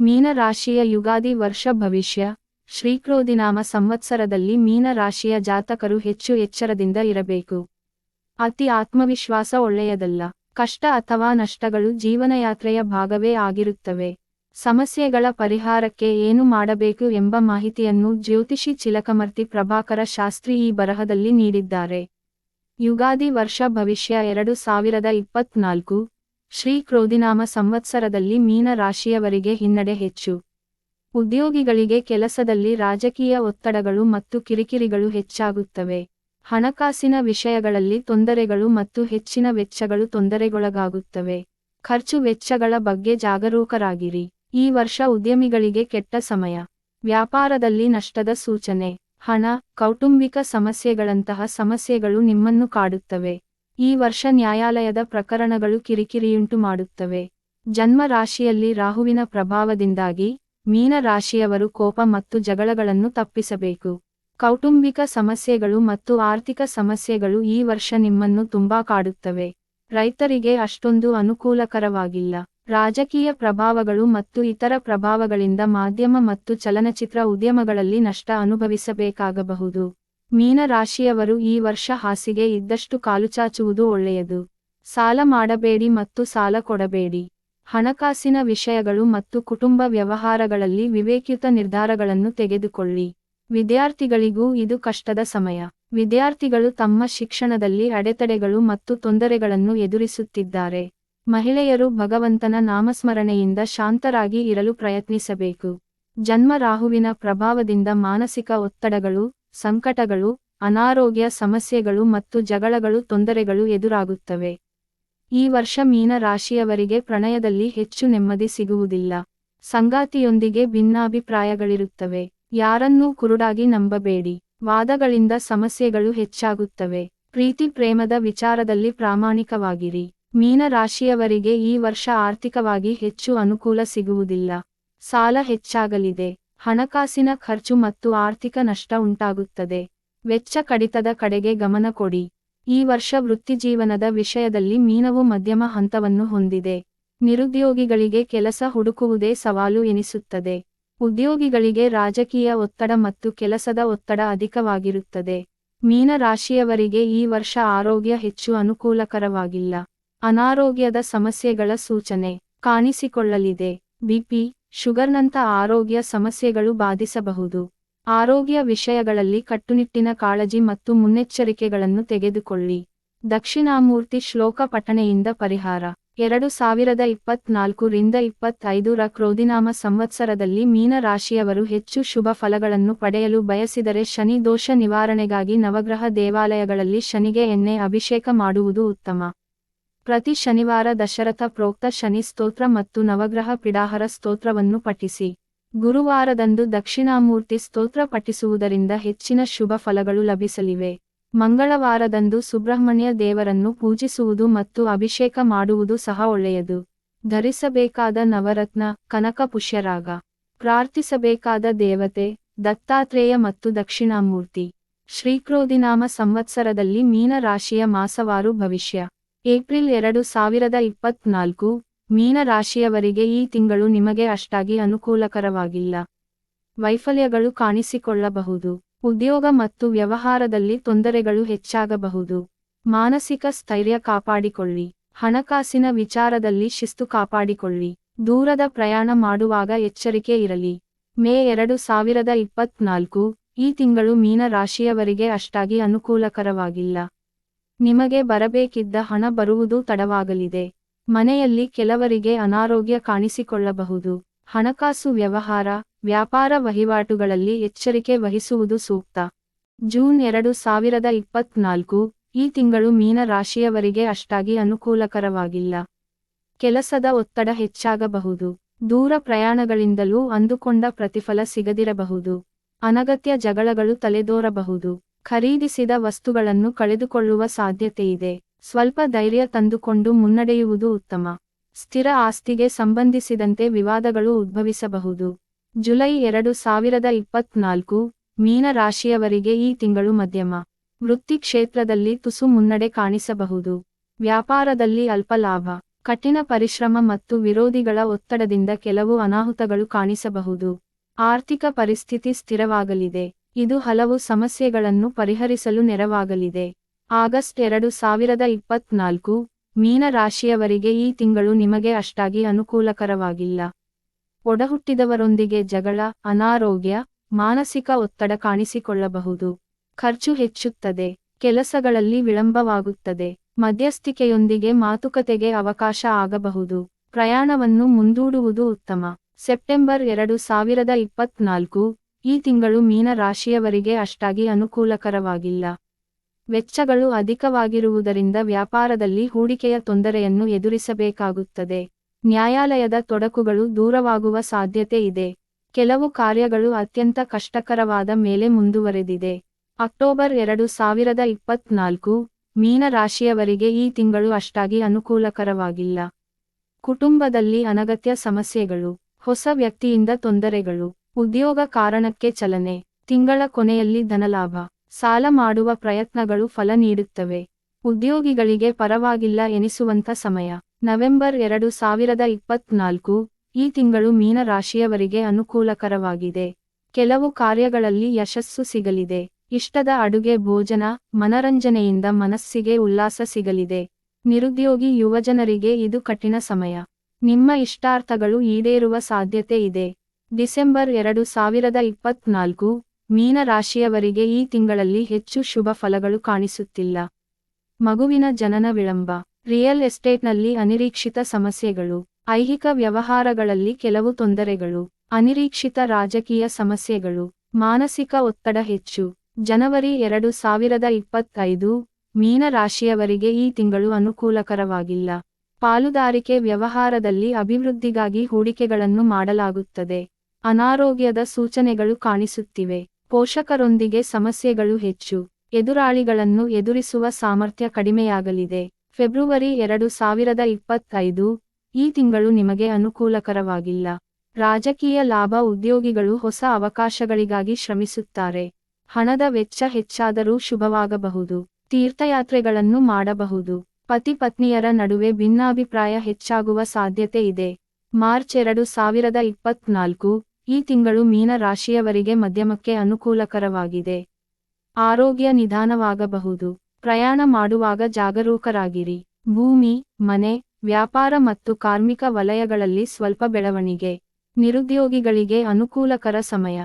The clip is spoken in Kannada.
ಮೀನ ರಾಶಿಯ ಯುಗಾದಿ ವರ್ಷ ಭವಿಷ್ಯ. ಶ್ರೀಕ್ರೋದಿನಾಮ ಸಂವತ್ಸರದಲ್ಲಿ ಮೀನ ರಾಶಿಯ ಜಾತಕರು ಹೆಚ್ಚು ಎಚ್ಚರದಿಂದ ಇರಬೇಕು. ಅತಿ ಆತ್ಮವಿಶ್ವಾಸ ಒಳ್ಳೆಯದಲ್ಲ. ಕಷ್ಟ ಅಥವಾ ನಷ್ಟಗಳು ಜೀವನಯಾತ್ರೆಯ ಭಾಗವೇ ಆಗಿರುತ್ತವೆ. ಸಮಸ್ಯೆಗಳ ಪರಿಹಾರಕ್ಕೆ ಏನು ಮಾಡಬೇಕು ಎಂಬ ಮಾಹಿತಿಯನ್ನು ಜ್ಯೋತಿಷಿ ಚಿಲಕಮರ್ತಿ ಪ್ರಭಾಕರ ಶಾಸ್ತ್ರಿ ಈ ಬರಹದಲ್ಲಿ ನೀಡಿದ್ದಾರೆ. ಯುಗಾದಿ ವರ್ಷ ಭವಿಷ್ಯ ಎರಡು ಸಾವಿರದ ಇಪ್ಪತ್ನಾಲ್ಕು. ಶ್ರೀ ಕ್ರೋಧಿನಾಮ ಸಂವತ್ಸರದಲ್ಲಿ ಮೀನ ರಾಶಿಯವರಿಗೆ ಹಿನ್ನಡೆ ಹೆಚ್ಚು. ಉದ್ಯೋಗಿಗಳಿಗೆ ಕೆಲಸದಲ್ಲಿ ರಾಜಕೀಯ ಒತ್ತಡಗಳು ಮತ್ತು ಕಿರಿಕಿರಿಗಳು ಹೆಚ್ಚಾಗುತ್ತವೆ. ಹಣಕಾಸಿನ ವಿಷಯಗಳಲ್ಲಿ ತೊಂದರೆಗಳು ಮತ್ತು ಹೆಚ್ಚಿನ ವೆಚ್ಚಗಳು ತೊಂದರೆಗೊಳಗಾಗುತ್ತವೆ. ಖರ್ಚು ವೆಚ್ಚಗಳ ಬಗ್ಗೆ ಜಾಗರೂಕರಾಗಿರಿ. ಈ ವರ್ಷ ಉದ್ಯಮಿಗಳಿಗೆ ಕೆಟ್ಟ ಸಮಯ. ವ್ಯಾಪಾರದಲ್ಲಿ ನಷ್ಟದ ಸೂಚನೆ. ಹಣ, ಕೌಟುಂಬಿಕ ಸಮಸ್ಯೆಗಳಂತಹ ಸಮಸ್ಯೆಗಳು ನಿಮ್ಮನ್ನು ಕಾಡುತ್ತವೆ. ಈ ವರ್ಷ ನ್ಯಾಯಾಲಯದ ಪ್ರಕರಣಗಳು ಕಿರಿಕಿರಿಯುಂಟು ಮಾಡುತ್ತವೆ. ಜನ್ಮ ರಾಶಿಯಲ್ಲಿ ರಾಹುವಿನ ಪ್ರಭಾವದಿಂದಾಗಿ ಮೀನ ರಾಶಿಯವರು ಕೋಪ ಮತ್ತು ಜಗಳಗಳನ್ನು ತಪ್ಪಿಸಬೇಕು. ಕೌಟುಂಬಿಕ ಸಮಸ್ಯೆಗಳು ಮತ್ತು ಆರ್ಥಿಕ ಸಮಸ್ಯೆಗಳು ಈ ವರ್ಷ ನಿಮ್ಮನ್ನು ತುಂಬಾ ಕಾಡುತ್ತವೆ. ರೈತರಿಗೆ ಅಷ್ಟೊಂದು ಅನುಕೂಲಕರವಾಗಿಲ್ಲ. ರಾಜಕೀಯ ಪ್ರಭಾವಗಳು ಮತ್ತು ಇತರ ಪ್ರಭಾವಗಳಿಂದ ಮಾಧ್ಯಮ ಮತ್ತು ಚಲನಚಿತ್ರ ಉದ್ಯಮಗಳಲ್ಲಿ ನಷ್ಟ ಅನುಭವಿಸಬೇಕಾಗಬಹುದು. ಮೀನ ರಾಶಿಯವರು ಈ ವರ್ಷ ಹಾಸಿಗೆ ಇದ್ದಷ್ಟು ಕಾಲುಚಾಚುವುದು ಒಳ್ಳೆಯದು. ಸಾಲ ಮಾಡಬೇಡಿ ಮತ್ತು ಸಾಲ ಕೊಡಬೇಡಿ. ಹಣಕಾಸಿನ ವಿಷಯಗಳು ಮತ್ತು ಕುಟುಂಬ ವ್ಯವಹಾರಗಳಲ್ಲಿ ವಿವೇಕ್ಯುತ ನಿರ್ಧಾರಗಳನ್ನು ತೆಗೆದುಕೊಳ್ಳಿ. ವಿದ್ಯಾರ್ಥಿಗಳಿಗೂ ಇದು ಕಷ್ಟದ ಸಮಯ. ವಿದ್ಯಾರ್ಥಿಗಳು ತಮ್ಮ ಶಿಕ್ಷಣದಲ್ಲಿ ಅಡೆತಡೆಗಳು ಮತ್ತು ತೊಂದರೆಗಳನ್ನು ಎದುರಿಸುತ್ತಿದ್ದಾರೆ. ಮಹಿಳೆಯರು ಭಗವಂತನ ನಾಮಸ್ಮರಣೆಯಿಂದ ಶಾಂತರಾಗಿ ಇರಲು ಪ್ರಯತ್ನಿಸಬೇಕು. ಜನ್ಮ ರಾಹುವಿನ ಪ್ರಭಾವದಿಂದ ಮಾನಸಿಕ ಒತ್ತಡಗಳು ಸಂಕಟಗಳು, ಅನಾರೋಗ್ಯ ಸಮಸ್ಯೆಗಳು ಮತ್ತು ಜಗಳಗಳು ತೊಂದರೆಗಳು ಎದುರಾಗುತ್ತವೆ. ಈ ವರ್ಷ ಮೀನ ರಾಶಿಯವರಿಗೆ ಪ್ರಣಯದಲ್ಲಿ ಹೆಚ್ಚು ನೆಮ್ಮದಿ ಸಿಗುವುದಿಲ್ಲ. ಸಂಗಾತಿಯೊಂದಿಗೆ ಭಿನ್ನಾಭಿಪ್ರಾಯಗಳಿರುತ್ತವೆ. ಯಾರನ್ನೂ ಕುರುಡಾಗಿ ನಂಬಬೇಡಿ. ವಾದಗಳಿಂದ ಸಮಸ್ಯೆಗಳು ಹೆಚ್ಚಾಗುತ್ತವೆ. ಪ್ರೀತಿ ಪ್ರೇಮದ ವಿಚಾರದಲ್ಲಿ ಪ್ರಾಮಾಣಿಕವಾಗಿರಿ. ಮೀನ ರಾಶಿಯವರಿಗೆ ಈ ವರ್ಷ ಆರ್ಥಿಕವಾಗಿ ಹೆಚ್ಚು ಅನುಕೂಲ ಸಿಗುವುದಿಲ್ಲ. ಸಾಲ ಹೆಚ್ಚಾಗಲಿದೆ. ಹಣಕಾಸಿನ ಖರ್ಚು ಮತ್ತು ಆರ್ಥಿಕ ನಷ್ಟ ಉಂಟಾಗುತ್ತದೆ. ವೆಚ್ಚ ಕಡಿತದ ಕಡೆಗೆ ಗಮನ ಕೊಡಿ. ಈ ವರ್ಷ ವೃತ್ತಿಜೀವನದ ವಿಷಯದಲ್ಲಿ ಮೀನವು ಮಧ್ಯಮ ಹಂತವನ್ನು ಹೊಂದಿದೆ. ನಿರುದ್ಯೋಗಿಗಳಿಗೆ ಕೆಲಸ ಹುಡುಕುವುದೇ ಸವಾಲು ಎನಿಸುತ್ತದೆ. ಉದ್ಯೋಗಿಗಳಿಗೆ ರಾಜಕೀಯ ಒತ್ತಡ ಮತ್ತು ಕೆಲಸದ ಒತ್ತಡ ಅಧಿಕವಾಗಿರುತ್ತದೆ. ಮೀನ ರಾಶಿಯವರಿಗೆ ಈ ವರ್ಷ ಆರೋಗ್ಯ ಹೆಚ್ಚು ಅನುಕೂಲಕರವಾಗಿಲ್ಲ. ಅನಾರೋಗ್ಯದ ಸಮಸ್ಯೆಗಳ ಸೂಚನೆ ಕಾಣಿಸಿಕೊಳ್ಳಲಿದೆ. ಬಿಪಿ ಶುಗರ್ನಂಥ ಆರೋಗ್ಯ ಸಮಸ್ಯೆಗಳು ಬಾಧಿಸಬಹುದು. ಆರೋಗ್ಯ ವಿಷಯಗಳಲ್ಲಿ ಕಟ್ಟುನಿಟ್ಟಿನ ಕಾಳಜಿ ಮತ್ತು ಮುನ್ನೆಚ್ಚರಿಕೆಗಳನ್ನು ತೆಗೆದುಕೊಳ್ಳಿ. ದಕ್ಷಿಣಾಮೂರ್ತಿ ಶ್ಲೋಕ ಪಠಣೆಯಿಂದ ಪರಿಹಾರ. ಎರಡು ಸಾವಿರದ ಇಪ್ಪತ್ನಾಲ್ಕು ರಿಂದ ಇಪ್ಪತ್ತೈದರ ಕ್ರೋಧಿನಾಮ ಸಂವತ್ಸರದಲ್ಲಿ ಮೀನ ರಾಶಿಯವರು ಹೆಚ್ಚು ಶುಭ ಫಲಗಳನ್ನು ಪಡೆಯಲು ಬಯಸಿದರೆ ಶನಿ ದೋಷ ನಿವಾರಣೆಗಾಗಿ ನವಗ್ರಹ ದೇವಾಲಯಗಳಲ್ಲಿ ಶನಿಗೆ ಎಣ್ಣೆ ಅಭಿಷೇಕ ಮಾಡುವುದು ಉತ್ತಮ. ಪ್ರತಿ ಶನಿವಾರ ದಶರಥ ಪ್ರೋಕ್ತ ಶನಿ ಸ್ತೋತ್ರ ಮತ್ತು ನವಗ್ರಹ ಪಿಡಾಹರ ಸ್ತೋತ್ರವನ್ನು ಪಠಿಸಿ. ಗುರುವಾರದಂದು ದಕ್ಷಿಣಾಮೂರ್ತಿ ಸ್ತೋತ್ರ ಪಠಿಸುವುದರಿಂದ ಹೆಚ್ಚಿನ ಶುಭ ಫಲಗಳು ಲಭಿಸಲಿವೆ. ಮಂಗಳವಾರದಂದು ಸುಬ್ರಹ್ಮಣ್ಯ ದೇವರನ್ನು ಪೂಜಿಸುವುದು ಮತ್ತು ಅಭಿಷೇಕ ಮಾಡುವುದು ಸಹ ಒಳ್ಳೆಯದು. ಧರಿಸಬೇಕಾದ ನವರತ್ನ, ಕನಕ ಪುಷ್ಯರಾಗ. ಪ್ರಾರ್ಥಿಸಬೇಕಾದ ದೇವತೆ, ದತ್ತಾತ್ರೇಯ ಮತ್ತು ದಕ್ಷಿಣಾಮೂರ್ತಿ. ಶ್ರೀಕ್ರೋಧಿನಾಮ ಸಂವತ್ಸರದಲ್ಲಿ ಮೀನ ರಾಶಿಯ ಮಾಸವಾರು ಭವಿಷ್ಯ. ಏಪ್ರಿಲ್ ಎರಡು ಸಾವಿರದ ಇಪ್ಪತ್ನಾಲ್ಕು, ಮೀನ ರಾಶಿಯವರಿಗೆ ಈ ತಿಂಗಳು ನಿಮಗೆ ಅಷ್ಟಾಗಿ ಅನುಕೂಲಕರವಾಗಿಲ್ಲ. ವೈಫಲ್ಯಗಳು ಕಾಣಿಸಿಕೊಳ್ಳಬಹುದು. ಉದ್ಯೋಗ ಮತ್ತು ವ್ಯವಹಾರದಲ್ಲಿ ತೊಂದರೆಗಳು ಹೆಚ್ಚಾಗಬಹುದು. ಮಾನಸಿಕ ಸ್ಥೈರ್ಯ ಕಾಪಾಡಿಕೊಳ್ಳಿ. ಹಣಕಾಸಿನ ವಿಚಾರದಲ್ಲಿ ಶಿಸ್ತು ಕಾಪಾಡಿಕೊಳ್ಳಿ. ದೂರದ ಪ್ರಯಾಣ ಮಾಡುವಾಗ ಎಚ್ಚರಿಕೆ ಇರಲಿ. ಮೇ ಎರಡು ಸಾವಿರದ ಇಪ್ಪತ್ನಾಲ್ಕು, ಈ ತಿಂಗಳು ಮೀನ ರಾಶಿಯವರಿಗೆ ಅಷ್ಟಾಗಿ ಅನುಕೂಲಕರವಾಗಿಲ್ಲ. ನಿಮಗೆ ಬರಬೇಕಿದ್ದ ಹಣ ಬರುವುದು ತಡವಾಗಲಿದೆ. ಮನೆಯಲ್ಲಿ ಕೆಲವರಿಗೆ ಅನಾರೋಗ್ಯ ಕಾಣಿಸಿಕೊಳ್ಳಬಹುದು. ಹಣಕಾಸು ವ್ಯವಹಾರ, ವ್ಯಾಪಾರ ವಹಿವಾಟುಗಳಲ್ಲಿ ಎಚ್ಚರಿಕೆ ವಹಿಸುವುದು ಸೂಕ್ತ. ಜೂನ್ ಎರಡು ಸಾವಿರದ ಇಪ್ಪತ್ನಾಲ್ಕು, ಈ ತಿಂಗಳು ಮೀನ ರಾಶಿಯವರಿಗೆ ಅಷ್ಟಾಗಿ ಅನುಕೂಲಕರವಾಗಿಲ್ಲ. ಕೆಲಸದ ಒತ್ತಡ ಹೆಚ್ಚಾಗಬಹುದು. ದೂರ ಪ್ರಯಾಣಗಳಿಂದಲೂ ಅಂದುಕೊಂಡ ಪ್ರತಿಫಲ ಸಿಗದಿರಬಹುದು. ಅನಗತ್ಯ ಜಗಳಗಳು ತಲೆದೋರಬಹುದು. ಖರೀದಿಸಿದ ವಸ್ತುಗಳನ್ನು ಕಳೆದುಕೊಳ್ಳುವ ಸಾಧ್ಯತೆಯಿದೆ. ಸ್ವಲ್ಪ ಧೈರ್ಯ ತಂದುಕೊಂಡು ಮುನ್ನಡೆಯುವುದು ಉತ್ತಮ. ಸ್ಥಿರ ಆಸ್ತಿಗೆ ಸಂಬಂಧಿಸಿದಂತೆ ವಿವಾದಗಳು ಉದ್ಭವಿಸಬಹುದು. ಜುಲೈ ಎರಡು ಸಾವಿರದ ಇಪ್ಪತ್ನಾಲ್ಕು, ಮೀನ ರಾಶಿಯವರಿಗೆ ಈ ತಿಂಗಳು ಮಧ್ಯಮ. ವೃತ್ತಿ ಕ್ಷೇತ್ರದಲ್ಲಿ ತುಸು ಮುನ್ನಡೆ ಕಾಣಿಸಬಹುದು. ವ್ಯಾಪಾರದಲ್ಲಿ ಅಲ್ಪ ಲಾಭ. ಕಠಿಣ ಪರಿಶ್ರಮ ಮತ್ತು ವಿರೋಧಿಗಳ ಒತ್ತಡದಿಂದ ಕೆಲವು ಅನಾಹುತಗಳು ಕಾಣಿಸಬಹುದು. ಆರ್ಥಿಕ ಪರಿಸ್ಥಿತಿ ಸ್ಥಿರವಾಗಲಿದೆ. ಇದು ಹಲವು ಸಮಸ್ಯೆಗಳನ್ನು ಪರಿಹರಿಸಲು ನೆರವಾಗಲಿದೆ. ಆಗಸ್ಟ್ ಎರಡು ಸಾವಿರದ ಇಪ್ಪತ್ನಾಲ್ಕು, ಮೀನ ರಾಶಿಯವರಿಗೆ ಈ ತಿಂಗಳು ನಿಮಗೆ ಅಷ್ಟಾಗಿ ಅನುಕೂಲಕರವಾಗಿಲ್ಲ. ಒಡಹುಟ್ಟಿದವರೊಂದಿಗೆ ಜಗಳ, ಅನಾರೋಗ್ಯ, ಮಾನಸಿಕ ಒತ್ತಡ ಕಾಣಿಸಿಕೊಳ್ಳಬಹುದು. ಖರ್ಚು ಹೆಚ್ಚುತ್ತದೆ, ಕೆಲಸಗಳಲ್ಲಿ ವಿಳಂಬವಾಗುತ್ತದೆ, ಮಧ್ಯಸ್ಥಿಕೆಯೊಂದಿಗೆ ಮಾತುಕತೆಗೆ ಅವಕಾಶ ಆಗಬಹುದು, ಪ್ರಯಾಣವನ್ನು ಮುಂದೂಡುವುದು ಉತ್ತಮ. ಸೆಪ್ಟೆಂಬರ್ ಎರಡು ಸಾವಿರದ ಇಪ್ಪತ್ನಾಲ್ಕು ಈ ತಿಂಗಳು ಮೀನ ರಾಶಿಯವರಿಗೆ ಅಷ್ಟಾಗಿ ಅನುಕೂಲಕರವಾಗಿಲ್ಲ. ವೆಚ್ಚಗಳು ಅಧಿಕವಾಗಿರುವುದರಿಂದ ವ್ಯಾಪಾರದಲ್ಲಿ ಹೂಡಿಕೆಯ ತೊಂದರೆಯನ್ನು ಎದುರಿಸಬೇಕಾಗುತ್ತದೆ. ನ್ಯಾಯಾಲಯದ ತೊಡಕುಗಳು ದೂರವಾಗುವ ಸಾಧ್ಯತೆ ಇದೆ. ಕೆಲವು ಕಾರ್ಯಗಳು ಅತ್ಯಂತ ಕಷ್ಟಕರವಾದ ಮೇಲೆ ಮುಂದುವರೆದಿದೆ. ಅಕ್ಟೋಬರ್ ಎರಡು ಸಾವಿರದ ಇಪ್ಪತ್ನಾಲ್ಕು, ಮೀನ ರಾಶಿಯವರಿಗೆ ಈ ತಿಂಗಳು ಅಷ್ಟಾಗಿ ಅನುಕೂಲಕರವಾಗಿಲ್ಲ. ಕುಟುಂಬದಲ್ಲಿ ಅನಗತ್ಯ ಸಮಸ್ಯೆಗಳು, ಹೊಸ ವ್ಯಕ್ತಿಯಿಂದ ತೊಂದರೆಗಳು ಉದ್ಯೋಗ ಕಾರಣಕ್ಕೆ ಚಲನೆ. ತಿಂಗಳ ಕೊನೆಯಲ್ಲಿ ಧನಲಾಭ. ಸಾಲ ಮಾಡುವ ಪ್ರಯತ್ನಗಳು ಫಲ ನೀಡುತ್ತವೆ. ಉದ್ಯೋಗಿಗಳಿಗೆ ಪರವಾಗಿಲ್ಲ ಎನಿಸುವಂಥ ಸಮಯ. ನವೆಂಬರ್ ಎರಡು ಸಾವಿರದ ಇಪ್ಪತ್ನಾಲ್ಕು, ಈ ತಿಂಗಳು ಮೀನ ರಾಶಿಯವರಿಗೆ ಅನುಕೂಲಕರವಾಗಿದೆ. ಕೆಲವು ಕಾರ್ಯಗಳಲ್ಲಿ ಯಶಸ್ಸು ಸಿಗಲಿದೆ. ಇಷ್ಟದ ಅಡುಗೆ ಭೋಜನ, ಮನರಂಜನೆಯಿಂದ ಮನಸ್ಸಿಗೆ ಉಲ್ಲಾಸ ಸಿಗಲಿದೆ. ನಿರುದ್ಯೋಗಿ ಯುವಜನರಿಗೆ ಇದು ಕಠಿಣ ಸಮಯ. ನಿಮ್ಮ ಇಷ್ಟಾರ್ಥಗಳು ಈಡೇರುವ ಸಾಧ್ಯತೆ ಇದೆ. ಡಿಸೆಂಬರ್ ಎರಡು ಸಾವಿರದ ಇಪ್ಪತ್ನಾಲ್ಕು ಮೀನ ರಾಶಿಯವರಿಗೆ ಈ ತಿಂಗಳಲ್ಲಿ ಹೆಚ್ಚು ಶುಭ ಫಲಗಳು ಕಾಣಿಸುತ್ತಿಲ್ಲ. ಮಗುವಿನ ಜನನ ವಿಳಂಬ, ರಿಯಲ್ ಎಸ್ಟೇಟ್ನಲ್ಲಿ ಅನಿರೀಕ್ಷಿತ ಸಮಸ್ಯೆಗಳು, ಐಹಿಕ ವ್ಯವಹಾರಗಳಲ್ಲಿ ಕೆಲವು ತೊಂದರೆಗಳು, ಅನಿರೀಕ್ಷಿತ ರಾಜಕೀಯ ಸಮಸ್ಯೆಗಳು, ಮಾನಸಿಕ ಒತ್ತಡ ಹೆಚ್ಚು. ಜನವರಿ ಎರಡು ಸಾವಿರದ ಇಪ್ಪತ್ತೈದು ಮೀನ ರಾಶಿಯವರಿಗೆ ಈ ತಿಂಗಳು ಅನುಕೂಲಕರವಾಗಿಲ್ಲ. ಪಾಲುದಾರಿಕೆ ವ್ಯವಹಾರದಲ್ಲಿ ಅಭಿವೃದ್ಧಿಗಾಗಿ ಹೂಡಿಕೆಗಳನ್ನು ಮಾಡಲಾಗುತ್ತದೆ. ಅನಾರೋಗ್ಯದ ಸೂಚನೆಗಳು ಕಾಣಿಸುತ್ತಿವೆ. ಪೋಷಕರೊಂದಿಗೆ ಸಮಸ್ಯೆಗಳು ಹೆಚ್ಚು. ಎದುರಾಳಿಗಳನ್ನು ಎದುರಿಸುವ ಸಾಮರ್ಥ್ಯ ಕಡಿಮೆಯಾಗಲಿದೆ. ಫೆಬ್ರವರಿ ಎರಡು ಸಾವಿರದ ಇಪ್ಪತ್ತೈದು, ಈ ತಿಂಗಳು ನಿಮಗೆ ಅನುಕೂಲಕರವಾಗಿಲ್ಲ. ರಾಜಕೀಯ ಲಾಭ ಉದ್ಯೋಗಿಗಳು ಹೊಸ ಅವಕಾಶಗಳಿಗಾಗಿ ಶ್ರಮಿಸುತ್ತಾರೆ. ಹಣದ ವೆಚ್ಚ ಹೆಚ್ಚಾದರೂ ಶುಭವಾಗಬಹುದು. ತೀರ್ಥಯಾತ್ರೆಗಳನ್ನು ಮಾಡಬಹುದು. ಪತಿ ಪತ್ನಿಯರ ನಡುವೆ ಭಿನ್ನಾಭಿಪ್ರಾಯ ಹೆಚ್ಚಾಗುವ ಸಾಧ್ಯತೆ ಇದೆ. ಮಾರ್ಚ್ ಎರಡು ಸಾವಿರದ ಇಪ್ಪತ್ನಾಲ್ಕು ಈ ತಿಂಗಳು ಮೀನ ರಾಶಿಯವರಿಗೆ ಮಧ್ಯಮಕ್ಕೆ ಅನುಕೂಲಕರವಾಗಿದೆ. ಆರೋಗ್ಯ ನಿಧಾನವಾಗಬಹುದು. ಪ್ರಯಾಣ ಮಾಡುವಾಗ ಜಾಗರೂಕರಾಗಿರಿ. ಭೂಮಿ, ಮನೆ, ವ್ಯಾಪಾರ ಮತ್ತು ಕಾರ್ಮಿಕ ವಲಯಗಳಲ್ಲಿ ಸ್ವಲ್ಪ ಬೆಳವಣಿಗೆ. ನಿರುದ್ಯೋಗಿಗಳಿಗೆ ಅನುಕೂಲಕರ ಸಮಯ.